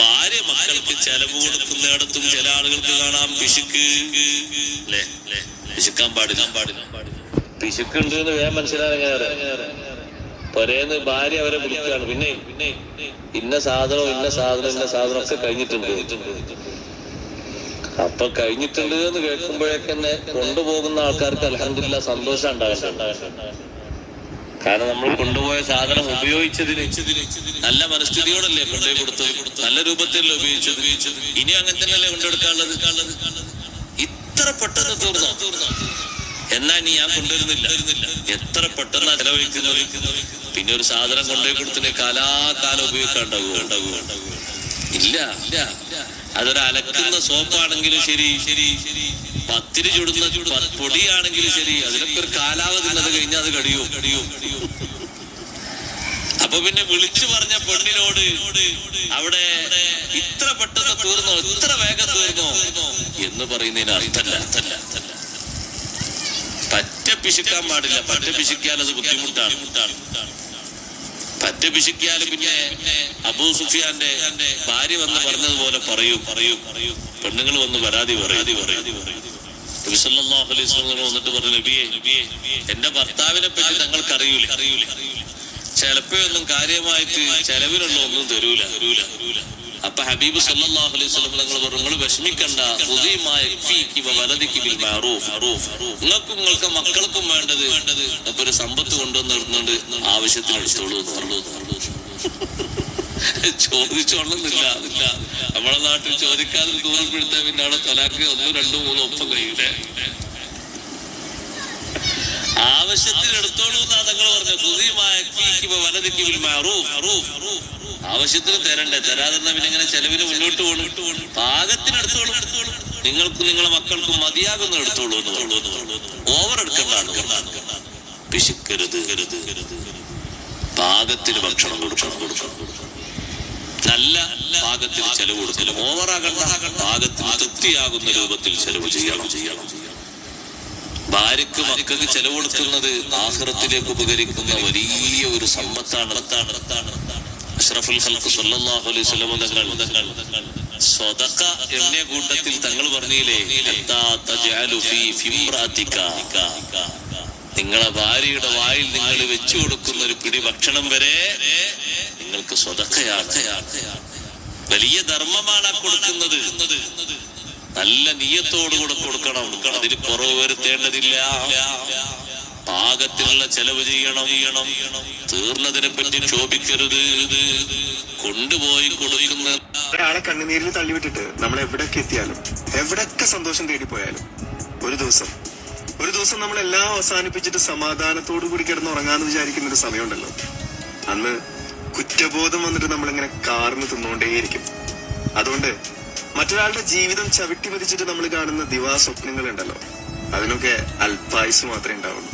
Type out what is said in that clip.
ഭാര്യ മക്കൾക്ക് ചെലവ് കൊടുക്കുന്നിടത്തും ചില ആളുകൾക്ക് കാണാം പിശുക്ക്. പിശുക്കാൻ പാടില്ല. പാടില്ല പിശുക്കുണ്ട് എന്ന് വേഗം മനസ്സിലാകാറ് പൊരേന്ന് ഭാര്യ അവരെ വിളിക്കുകയാണ്. പിന്നെ പിന്നെ ഇന്ന സാധനം ഇന്ന സാധനം ഇന്ന സാധനം ഒക്കെ കഴിഞ്ഞിട്ടുണ്ട്. അപ്പൊ കഴിഞ്ഞിട്ടുണ്ട് എന്ന് കേൾക്കുമ്പോഴേക്കന്നെ കൊണ്ടുപോകുന്ന ആൾക്കാർക്ക് അലഹമില്ല സന്തോഷം ഉണ്ടാകണ്ട? കാരണം നമ്മൾ കൊണ്ടുപോയ സാധനം ഉപയോഗിച്ചതിന് നല്ല മനസ്ഥിതിയോടല്ലേ കൊണ്ടുപോയി കൊടുത്തത്? നല്ല രൂപത്തിലല്ലേ ഉപയോഗിച്ചത്? ഇനി അങ്ങനെ തന്നെയല്ലേ കൊണ്ടെടുക്കാനുള്ളത് ഇത്ര പെട്ടെന്ന് തീർന്നോ? എന്നാ ഇനി ഞാൻ കൊണ്ടുവരുന്നില്ല. എത്ര പെട്ടെന്ന് ചെലവഴിക്കുന്നത്? പിന്നെ ഒരു സാധനം കൊണ്ടുപോയി കൊടുത്തിട്ട് കാലാകാലം ഉപയോഗിക്കാണ്ടാവുക ഇല്ല. അതൊരു അലക്കുന്ന സോപ്പാണെങ്കിലും ശരി. ശരി ശരി പത്തിരി ചുടുന്ന പൊടിയാണെങ്കിലും ശരി. അതിനൊക്കെ ഒരു കാലാവധി ഉള്ളത് കഴിഞ്ഞാൽ അത് കടിയോ. കടിയോ കടിയോ അപ്പൊ പിന്നെ വിളിച്ചു പറഞ്ഞ പെണ്ണിനോട് അവിടെ ഇത്ര പെട്ടെന്ന് തീർന്നോ? ഇത്ര വേഗം തീർന്നോ? എന്ന് പറയുന്നതിന് അർത്ഥല്ല പറ്റ പിശുക്കാൻ പാടില്ല. പറ്റ പിശുക്കിയാൽ അത് ബുദ്ധിമുട്ടാണ്. പറ്റ പിശുക്കിയാൽ പിന്നെ അബൂ സുഫിയാന്റെ ഭാര്യ വന്ന് പറഞ്ഞതുപോലെ പറയൂ. പറയൂ പറയൂ പെണ്ണുങ്ങൾ വന്ന് പരാതി പറയാതി പറയും അലൈഹി വസല്ലം വന്നിട്ട് പറഞ്ഞു നബിയെ എന്റെ ഭർത്താവിനെ പറ്റി ഞങ്ങൾക്ക് അറിയൂല അറിയൂല ചിലപ്പോഴൊന്നും കാര്യമായിട്ട് ചെലവിനുള്ള ഒന്നും തരൂല തരൂല. അപ്പൊ ഹബീബ് സല്ലല്ലാഹു അലൈഹി വസല്ലം നിങ്ങൾ പറഞ്ഞു നിങ്ങൾ വിഷമിക്കണ്ട. നിങ്ങൾക്കും നിങ്ങൾക്ക് മക്കൾക്കും വേണ്ടത് വേണ്ടത് അപ്പൊ ഒരു സമ്പത്ത് കൊണ്ടുവന്നിരുന്നുണ്ട് ആവശ്യത്തിന് എടുത്തോളൂ ചോദിച്ചോളുന്നില്ല. ഇല്ല നമ്മളെ നാട്ടിൽ ചോദിക്കാതെ ദൂരപ്പെടുത്താൻ പിന്നെ അവിടെ തൊലാക്ക് ഒന്നും രണ്ടും മൂന്നും ഒപ്പം കഴിയില്ലേ? ആവശ്യത്തിന് എടുത്തോളൂ എന്നാ തങ്ങൾ പറഞ്ഞു പുതിയമായ ആവശ്യത്തിന് തരണ്ടേ? തരാതെ പിന്നെ ഇങ്ങനെ ചെലവിന് മുന്നോട്ട് പോകണം പാകത്തിന് എടുത്തോളൂ എടുത്തോളൂ നിങ്ങൾക്കും നിങ്ങളെ മക്കൾക്കും മതിയാകുന്ന എടുത്തോളൂ ഓവർ എടുക്കണ്ടാണ് പിശുക്കരുത്. കരുത് പാകത്തിന് ഭക്ഷണം കൊടുക്കണം. കൊടുക്കണം നല്ല പാകത്തിന് ചെലവ് കൊടുക്കണം. ഓവറാകണ്ട പാകത്തിന് തൃപ്തിയാകുന്ന രൂപത്തിൽ ചെലവ് ചെയ്യണം. ചെയ്യണം ഭാര്യക്ക് മക്കൾക്ക് ചെലവ് കൊടുക്കുന്നത് ആഹ്റത്തിലേക്ക് ഉപകരിക്കുന്ന വലിയ ഒരു സമ്പത്താണ്. അഷ്റഫുൽ ഖൽഖ് സല്ലല്ലാഹു അലൈഹി വസല്ലം തങ്ങൾ സ്വതക്ക എന്ന കൂട്ടത്തിൽ തങ്ങൾ പറഞ്ഞില്ലേ? നിങ്ങളെ ഭാര്യയുടെ വായിൽ നിങ്ങൾ വെച്ചു കൊടുക്കുന്ന ഒരു പിടി ഭക്ഷണം വരെ നിങ്ങൾക്ക് സ്വതക്കയാണ് വലിയ ധർമ്മമാണ് കൊടുക്കുന്നത്. നല്ല നീയത്തോടുകൂടെ കൊടുക്കണം. അതിൽ കുറവ് വരുത്തേണ്ടതില്ല. പാകത്തിനുള്ള ചെലവ് ചെയ്യണം. ചെയ്യണം തീർന്നതിനെ പറ്റി ക്ഷോഭിക്കരുത്. കൊണ്ടുപോയി കൊടുക്കുന്ന ഒരാളെ കണ്ണുനീരിൽ തള്ളിവിട്ടിട്ട് നമ്മൾ എവിടൊക്കെ എത്തിയാലും എവിടൊക്കെ സന്തോഷം തേടിപ്പോയാലും ഒരു ദിവസം ഒരു ദിവസം നമ്മൾ എല്ലാം അവസാനിപ്പിച്ചിട്ട് സമാധാനത്തോടു കൂടി കിടന്ന് ഉറങ്ങാന്ന് വിചാരിക്കുന്ന ഒരു സമയമുണ്ടല്ലോ. അന്ന് കുറ്റബോധം വന്നിട്ട് നമ്മളിങ്ങനെ കാർന്ന് തിന്നുകൊണ്ടേയിരിക്കും അതുകൊണ്ട് മറ്റൊരാളുടെ ജീവിതം ചവിട്ടി മതിച്ചിട്ട് നമ്മൾ കാണുന്ന ദിവാ സ്വപ്നങ്ങൾ ഉണ്ടല്ലോ അതിനൊക്കെ അല്പായുസ് മാത്രമേ ഉണ്ടാവുള്ളൂ.